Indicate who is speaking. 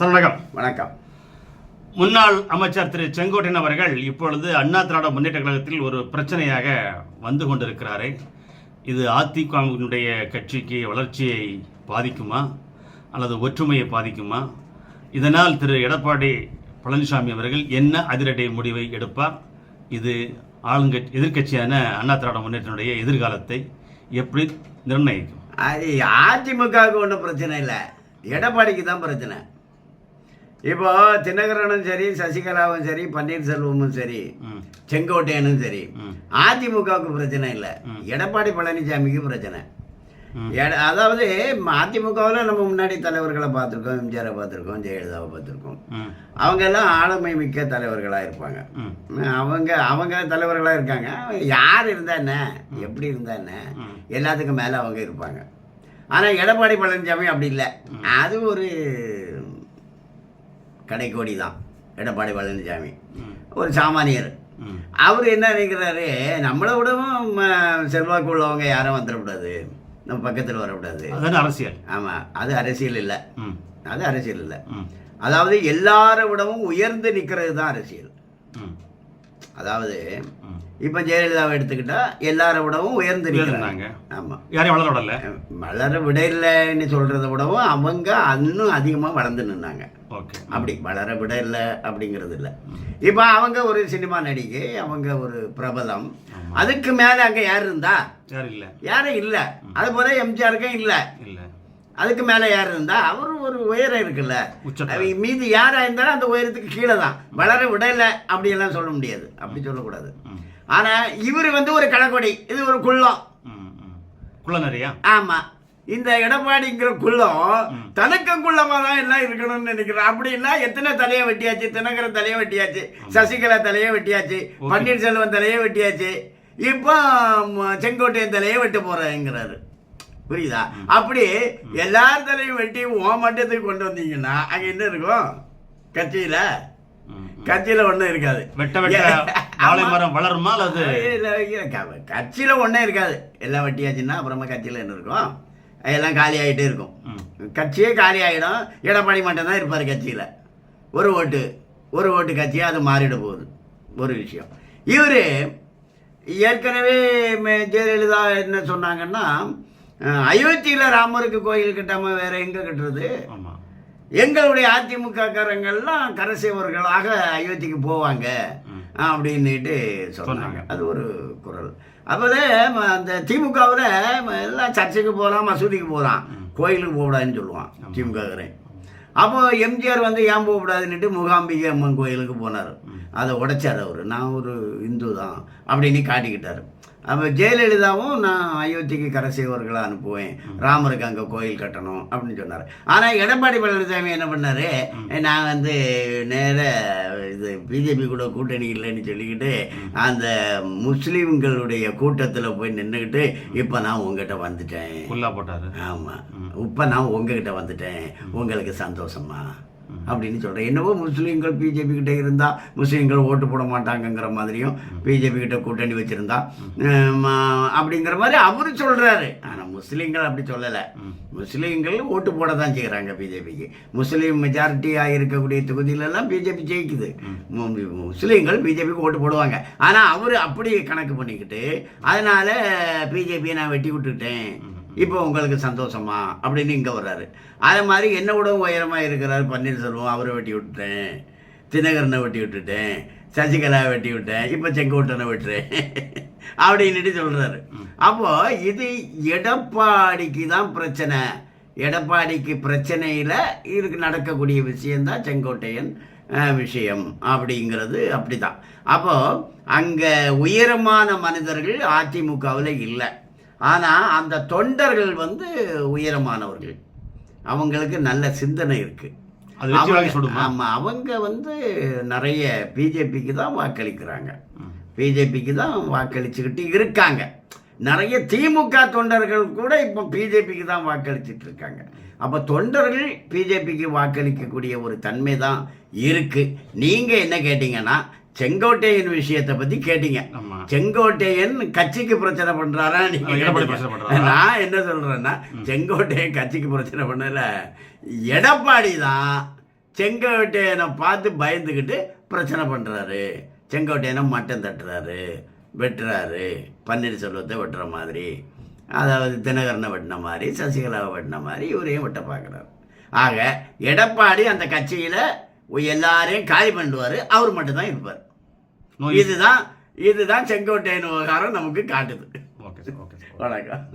Speaker 1: Sir வணக்கம்.
Speaker 2: வணக்கம்
Speaker 1: முன்னாள் அமைச்சர் திரு செங்கோட்டையன் அவர்கள் இப்பொழுது அண்ணா திராவிட முன்னேற்ற கழகத்தில் ஒரு பிரச்சனையாக வந்து கொண்டிருக்கிறாரே. இது அதிமுகவினுடைய கட்சிக்கு வளர்ச்சியை பாதிக்குமா? அல்லது ஒற்றுமையை பாதிக்குமா? இதனால் திரு எடப்பாடி பழனிசாமி அவர்கள் என்ன அதிரடி முடிவை எடுப்பார்? இது ஆளுங்கட்சி எதிர்க்கட்சியான அண்ணா திராவிட முன்னேற்றனுடைய எதிர்காலத்தை எப்படி நிர்ணயிக்கும்?
Speaker 2: அது அதிமுகவுக்கு ஒன்றும் பிரச்சனை இல்லை. எடப்பாடிக்கு தான் பிரச்சனை. இப்போ தினகரனும் சரி சசிகலாவும் சரி பன்னீர்செல்வமும் சரி செங்கோட்டையனும் சரி அதிமுகவுக்கு பிரச்சனை இல்லை. எடப்பாடி பழனிசாமிக்கு பிரச்சனை. அதாவது அதிமுகவில் நம்ம முன்னாடி தலைவர்களை பார்த்துருக்கோம் எம்ஜிஆரை பார்த்துருக்கோம் ஜெயலலிதாவை பார்த்துருக்கோம். அவங்க எல்லாம் ஆளுமை மிக்க தலைவர்களாக இருப்பாங்க. அவங்க அவங்க தலைவர்களாக இருக்காங்க. யார் இருந்தா என்ன? எப்படி இருந்தா என்ன. எல்லாத்துக்கும் மேலே அவங்க இருப்பாங்க. ஆனால் எடப்பாடி பழனிசாமி அப்படி இல்லை. அது ஒரு கடைக்கோடி தான் எடப்பாடி பழனிசாமி. ஒரு சாமானியர். அவர் என்ன நினைக்கிறாரு? நம்மளை விடவும் செல்வாக்கு உள்ளவங்க யாரும் வந்துடக்கூடாது. நம்ம பக்கத்தில் வரக்கூடாது.
Speaker 1: அதான அரசியல்?
Speaker 2: ஆமாம் அது அரசியல் இல்லை. அது அரசியல் இல்லை. அதாவது எல்லாரை விடவும் உயர்ந்து நிற்கிறது தான் அரசியல் அதாவது இப்போ ஜெயலலிதாவை எடுத்துக்கிட்டா எல்லாரை விடவும் உயர்ந்து நிற்கிறாங்க. ஆமாம்
Speaker 1: யாரையும் வளர விடல.
Speaker 2: வளர விடையில்லைன்னு சொல்கிறத விடவும் அவங்க இன்னும் அதிகமாக வளர்ந்து நின்னாங்க.
Speaker 1: ஓகே.
Speaker 2: அப்படி வளர விட இல்லை அப்படிங்கிறது இல்லை. இப்போ அவங்க ஒரு சினிமா நடிகை அவங்க ஒரு பிரபலம். அதுக்கு மேலே அங்கே யார் இருந்தா?
Speaker 1: யாரும் இல்ல.
Speaker 2: யாரும் இல்லை. அது போல எம்ஜிஆருக்கும் இல்லை.
Speaker 1: இல்ல.
Speaker 2: அதுக்கு மேலே யார் இருந்தா? அவர் ஒரு உயரம் இருக்குல்ல. மீதி யாராக இருந்தாலும் அந்த உயரத்துக்கு கீழே தான் வளர விடலை அப்படியெல்லாம் சொல்ல முடியாது. அப்படி சொல்லக்கூடாது. ஆனால் இவர் வந்து ஒரு கடைக்கொடி இது ஒரு குள்ளம்.
Speaker 1: ம் ம் குள்ள நிறையா
Speaker 2: ஆமாம் இந்த எடப்பாடிங்கிற குள்ளம்
Speaker 1: ம்.
Speaker 2: தனக்கும் குள்ளமா தான் எல்லாம் இருக்கணும்னு நினைக்கிறேன் அப்படின்னா எத்தனை தலையை வெட்டியாச்சு? தினகரன் தலையை வெட்டியாச்சு. சசிகலா தலையை வெட்டியாச்சு. பன்னீர்செல்வம் தலையை வெட்டியாச்சு. இப்போ செங்கோட்டையன் தலையை வெட்ட போறேங்கிறாரு. புரியுதா? அப்படி எல்லார் தலையும் வெட்டி ஓ மட்டத்துக்கு கொண்டு வந்தீங்கன்னா அங்க என்ன இருக்கும்? கட்சியில. கட்சியில ஒண்ணும் இருக்காது.
Speaker 1: வெட்ட வெட்ட. வாழை மரம் வளருமா அல்லது?
Speaker 2: கட்சியில ஒன்றே இருக்காது. எல்லாம் வெட்டியாச்சுன்னா அப்புறமா கட்சியில என்ன இருக்கும்? எல்லாம் காலி ஆகிட்டே இருக்கும். கட்சியே காலி ஆகிடும் எடப்பாடி மட்டும்தான் இருப்பார் கட்சியில். ஒரு ஓட்டு ஒரு ஓட்டு கட்சியாக அது மாறிட போகுது. ஒரு விஷயம். இவர் ஏற்கனவே ஜெயலலிதா என்ன சொன்னாங்கன்னா அயோத்தியில் ராமருக்கு கோயில் கட்டாமல் வேற எங்கே கட்டுறது? எங்களுடைய அதிமுக காரங்கள்லாம் கரசேவர்களாக அயோத்திக்கு போவாங்க. அப்படின்னுட்டு சொன்னாங்க. அது ஒரு குரல். அப்போதான் அந்த திமுகவில் எல்லாம் சர்ச்சுக்கு போகலாம் மசூதிக்கு போகலாம். கோயிலுக்கு போகக்கூடாதுன்னு சொல்லுவான் திமுககாரன் அப்போ எம்ஜிஆர் வந்து ஏன் போகக்கூடாதுன்னுட்டு முகாம்பிகை அம்மன் கோயிலுக்கு போனார். அதை உடைச்சார் அவர். நான் ஒரு இந்து தான் அப்படின்னு காட்டிக்கிட்டார். அப்போ ஜெயலலிதாவும் நான் அயோத்திக்கு கரசேவர்களை அனுப்புவேன். ராமருக்கு அங்கே கோயில் கட்டணும் அப்படின்னு சொன்னார். ஆனால் எடப்பாடி பழனிசாமி என்ன பண்ணார்? நான் வந்து நேர இது பிஜேபி கூட கூட்டணி இல்லைன்னு சொல்லிக்கிட்டு அந்த முஸ்லீம்களுடைய கூட்டத்தில் போய் நின்றுக்கிட்டு இப்போ நான் உங்ககிட்ட வந்துட்டேன். ஆமாம் இப்போ நான் உங்ககிட்ட வந்துட்டேன். உங்களுக்கு சந்தோஷமா? அப்படின்னு சொல்கிறேன் என்னவோ முஸ்லீம்கள் பிஜேபி கிட்ட இருந்தால் முஸ்லீம்கள் ஓட்டு போட மாட்டாங்கங்கிற மாதிரியும் பிஜேபி கிட்ட கூட்டணி வச்சுருந்தா அப்படிங்கிற மாதிரி அவர் சொல்கிறாரு ஆனால் முஸ்லீம்கள் அப்படி சொல்லலை. முஸ்லீம்கள் ஓட்டு போட தான் செய்கிறாங்க பிஜேபிக்கு முஸ்லீம் மெஜாரிட்டியாக இருக்கக்கூடிய தொகுதியிலெல்லாம் பிஜேபி ஜெயிக்குது. முஸ்லீம்கள் பிஜேபிக்கு ஓட்டு போடுவாங்க. ஆனால் அவர் அப்படி கணக்கு பண்ணிக்கிட்டு அதனால் பிஜேபியை நான் வெட்டி விட்டுட்டேன். இப்போ உங்களுக்கு சந்தோஷமா? அப்படின்னு இங்கே வர்றாரு. அதே மாதிரி என்ன விட உயரமாக இருக்கிறார்? பன்னீர்செல்வம் அவரை வெட்டி விட்டுட்டேன். தினகரனை வெட்டி விட்டுட்டேன். சசிகலா வெட்டி விட்டேன். இப்போ செங்கோட்டனை விட்டுறேன். அப்படின்னுட்டு சொல்கிறாரு அப்போ இது எடப்பாடிக்கு தான் பிரச்சனை. எடப்பாடிக்கு பிரச்சனையில் இருக்கு நடக்கக்கூடிய விஷயந்தான் செங்கோட்டையன் விஷயம். அப்படிங்கிறது அப்படிதான். அப்போ அங்கே உயரமான மனிதர்கள் அதிமுகவில் இல்லை. ஆனால் அந்த தொண்டர்கள் வந்து உயரமானவர்கள். அவங்களுக்கு நல்ல சிந்தனை இருக்குது ஆமாம் அவங்க வந்து நிறைய பிஜேபிக்கு தான் வாக்களிக்கிறாங்க. பிஜேபிக்கு தான் வாக்களிச்சுக்கிட்டு இருக்காங்க. நிறைய திமுக தொண்டர்கள் கூட இப்போ பிஜேபிக்கு தான் வாக்களிச்சிட்டு இருக்காங்க. அப்போ தொண்டர்கள் பிஜேபிக்கு வாக்களிக்கக்கூடிய ஒரு தன்மை தான் இருக்கு. நீங்க என்ன கேட்டீங்கன்னா செங்கோட்டையன் விஷயத்தை பத்தி கேட்டீங்க. செங்கோட்டையன் கட்சிக்கு பிரச்சனை பண்றாரா? நீங்க
Speaker 1: எடப்பாடி
Speaker 2: கேட்டீங்க.
Speaker 1: பிரச்சனை பண்றாரா?
Speaker 2: நான் என்ன சொல்றேன்னா செங்கோட்டையன் கட்சிக்கு பிரச்சனை பண்ணல. எடப்பாடி தான் செங்கோட்டையனை பார்த்து பயந்துக்கிட்டு பிரச்சனை பண்ணுறாரு செங்கோட்டையனை மட்டம் தட்டுறாரு வெட்டுறாரு. பன்னீர்செல்வத்தை வெட்டுற மாதிரி அதாவது தினகரனை வெட்டின மாதிரி சசிகலாவை வெட்டின மாதிரி இவரையும் வெட்ட பார்க்குறாரு. ஆக எடப்பாடி அந்த கட்சியில் எல்லாரையும் காலி பண்ணுவார். அவர் மட்டும்தான் இருப்பார். இதுதான் இதுதான் செங்கோட்டையன் விவகாரம் நமக்கு காட்டுது.
Speaker 1: ஓகே ஓகே
Speaker 2: வணக்கம்.